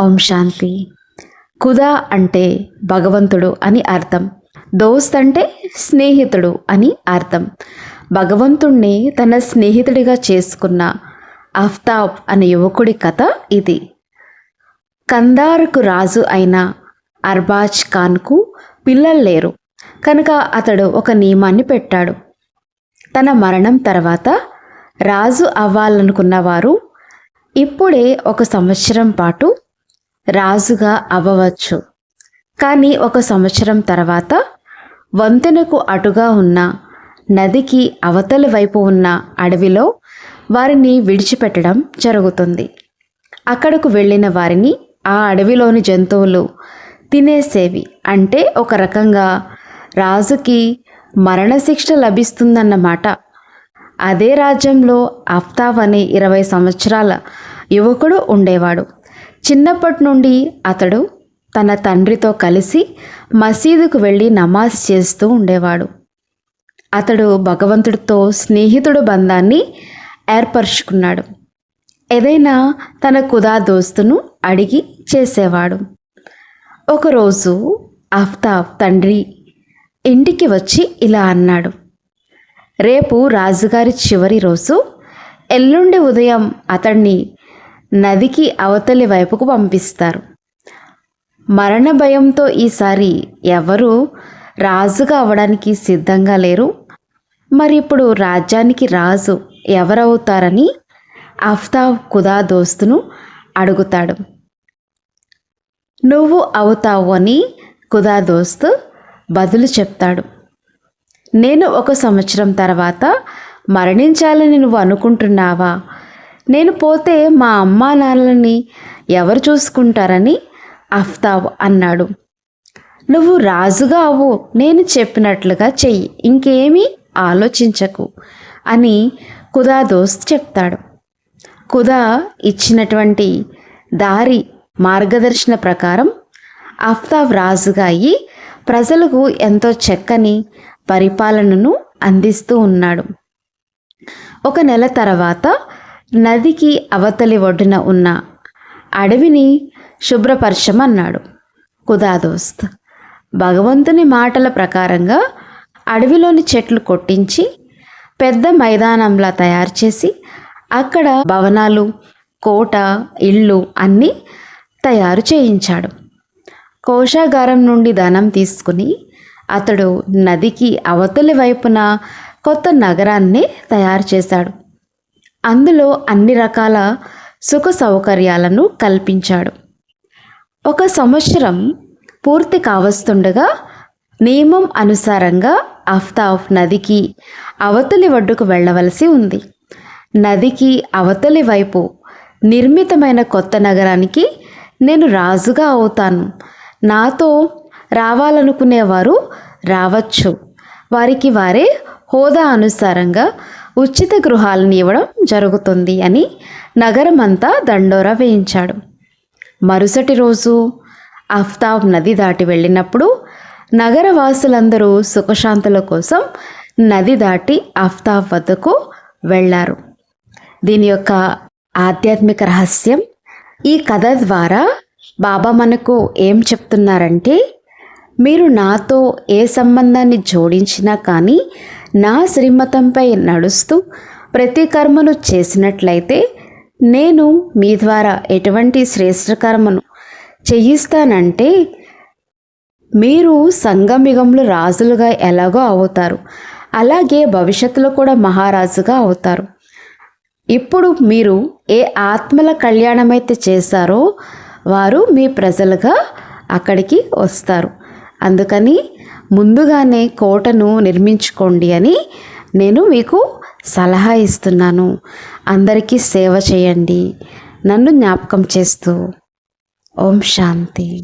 ఓం శాంతి. ఖుదా అంటే భగవంతుడు అని అర్థం. దోస్త్ అంటే స్నేహితుడు అని అర్థం. భగవంతుణ్ణి తన స్నేహితుడిగా చేసుకున్న ఆఫ్తాబ్ అనే యువకుడి కథ ఇది. కందార్కు రాజు అయిన అర్బాజ్ ఖాన్కు పిల్లలు లేరు. కనుక అతడు ఒక నియమాన్ని పెట్టాడు. తన మరణం తర్వాత రాజు అవ్వాలనుకున్న వారు ఇప్పుడే ఒక సంవత్సరం పాటు రాజుగా అవ్వవచ్చు. కానీ ఒక సంవత్సరం తర్వాత వంతెనకు అటుగా ఉన్న నదికి అవతలి వైపు ఉన్న అడవిలో వారిని విడిచిపెట్టడం జరుగుతుంది. అక్కడకు వెళ్ళిన వారిని ఆ అడవిలోని జంతువులు తినేసేవి. అంటే ఒక రకంగా రాజుకి మరణశిక్ష లభిస్తుందన్నమాట. అదే రాజ్యంలో ఆఫ్తాబ్ అనే ఇరవై సంవత్సరాల యువకుడు ఉండేవాడు. చిన్నప్పటి నుండి అతడు తన తండ్రితో కలిసి మసీదుకు వెళ్ళి నమాజ్ చేస్తూ ఉండేవాడు. అతడు భగవంతుడితో స్నేహితుడు బంధాన్ని ఏర్పరుచుకున్నాడు. ఏదైనా తన కుదా దోస్తును అడిగి చేసేవాడు. ఒకరోజు ఆఫ్తాబ్ తండ్రి ఇంటికి వచ్చి ఇలా అన్నాడు. రేపు రాజుగారి చివరి రోజు ఎల్లుండి ఉదయం అతన్ని నదికి అవతలి వైపుకు పంపిస్తారు. మరణ భయంతో ఈసారి ఎవరు రాజుగా అవడానికి సిద్ధంగా లేరు. మరి ఇప్పుడు రాజ్యానికి రాజు ఎవరవుతారని అఫ్తాబ్ కుదా దోస్తును అడుగుతాడు. నువ్వు అవుతావు అని కుదా దోస్తు బదులు చెప్తాడు. నేను ఒక సంవత్సరం తర్వాత మరణించాలని నువ్వు అనుకుంటున్నావా? నేను పోతే మా అమ్మా నాన్నలని ఎవరు చూసుకుంటారని అఫ్తాబ్ అన్నాడు. నువ్వు రాజుగా అవ్వు నేను చెప్పినట్లుగా చెయ్యి ఇంకేమీ ఆలోచించకు అని కుదా దోస్త్ చెప్తాడు. కుదా ఇచ్చినటువంటి దారి మార్గదర్శన ప్రకారం అఫ్తాబ్ రాజుగా అయ్యి ప్రజలకు ఎంతో చక్కని పరిపాలనను అందిస్తూ ఉన్నాడు. ఒక నెల తర్వాత నదికి అవతలి ఒడ్డున ఉన్న అడవిని శుభ్రపరచమన్నాడు. కుదాదోస్త్ భగవంతుని మాటల ప్రకారంగా అడవిలోని చెట్లు కొట్టించి పెద్ద మైదానంలా తయారు చేసి అక్కడ భవనాలు కోట ఇళ్ళు అన్నీ తయారు చేయించాడు. కోశాగారం నుండి ధనం తీసుకుని అతడు నదికి అవతలి వైపున కొత్త నగరాన్ని తయారు చేశాడు. అందులో అన్ని రకాల సుఖ సౌకర్యాలను కల్పించాడు. ఒక సంవత్సరం పూర్తి కావస్తుండగా నియమం అనుసారంగా ఆఫ్తాబ్ నదికి అవతలి ఒడ్డుకు వెళ్ళవలసి ఉంది. నదికి అవతలి వైపు నిర్మితమైన కొత్త నగరానికి నేను రాజుగా అవుతాను. నాతో రావాలనుకునేవారు రావచ్చు. వారికి వారే హోదా అనుసారంగా ఉచిత గృహాలను ఇవ్వడం జరుగుతుంది అని నగరమంతా దండోరా వేయించాడు. మరుసటి రోజు అఫ్తాబ్ నది దాటి వెళ్ళినప్పుడు నగరవాసులందరూ సుఖశాంతుల కోసం నది దాటి అఫ్తాబ్ వద్దకు వెళ్ళారు. దీని యొక్క ఆధ్యాత్మిక రహస్యం ఈ కథ ద్వారా బాబా మనకు ఏం చెప్తున్నారంటే మీరు నాతో ఏ సంబంధాన్ని జోడించినా కానీ నా శ్రీమతంపై నడుస్తూ ప్రతి కర్మను చేసినట్లయితే నేను మీ ద్వారా ఎటువంటి శ్రేష్ఠ కర్మను చేయిస్తానంటే మీరు సంగమిగంలో రాజులుగా ఎలాగో అవుతారు. అలాగే భవిష్యత్తులో కూడా మహారాజుగా అవుతారు. ఇప్పుడు మీరు ఏ ఆత్మల కళ్యాణమైతే చేశారో వారు మీ ప్రజలుగా అక్కడికి వస్తారు. అందుకని ముందుగానే కోటను నిర్మించుకోండి అని నేను మీకు సలహా ఇస్తున్నాను. అందరికీ సేవ చేయండి. నన్ను జ్ఞాపకం చేస్తూ. ఓం శాంతి.